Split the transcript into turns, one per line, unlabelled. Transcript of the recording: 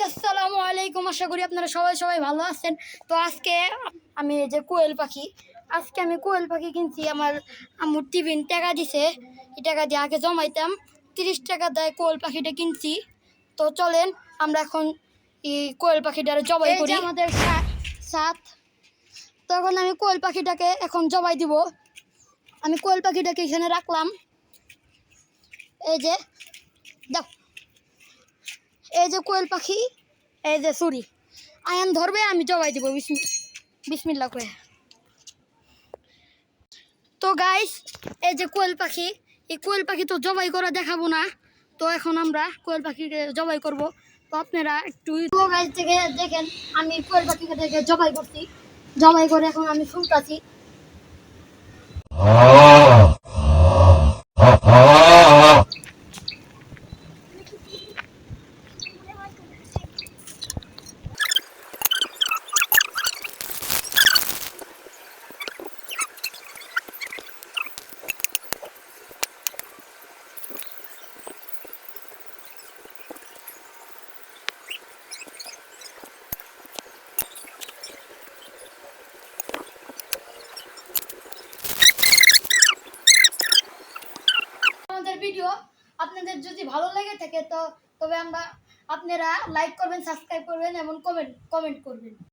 Guys আসসালামু আলাইকুম। আশা করি আপনারা সবাই সবাই ভালো আছেন। তো আজকে আমি এই যে কোয়েল পাখি আজকে আমি কোয়েল পাখি কিনছি। আমার আম্মুর টিফিন টাকা দিছে এই টাকা দিয়ে আগে জমাইতাম। তিরিশ টাকা দেয় কোয়েল পাখিটা কিনছি। তো চলেন আমরা এখন এই কোয়েল পাখিটার জবাই করি। আমাদের সাত। তো এখন আমি কোয়েল পাখিটাকে এখন জবাই দিব। আমি কোয়েল পাখিটাকে এখানে রাখলাম। এই যে দাও। এই যে কোয়েল পাখি, এই যে সুরি আয়ান ধরবে, আমি জবাই দিব, বিসমি বিসমিল্লা করে তো গাইস এই যে কোয়েল পাখি, এই কোয়েল পাখি তো জবাই করা দেখাবো না। তো এখন আমরা কোয়েল পাখিকে জবাই করব। তো আপনারা একটু গাইস থেকে দেখেন, আমি কোয়েল পাখিকে জবাই করছি। জবাই করে এখন আমি শুনতাছি আমাদের ভিডিও আপনাদের যদি ভালো লেগে থাকে তো, তবে আমরা আপনারা লাইক করবেন সাবস্ক্রাইব করবেন এবং কমেন্ট কমেন্ট করবেন।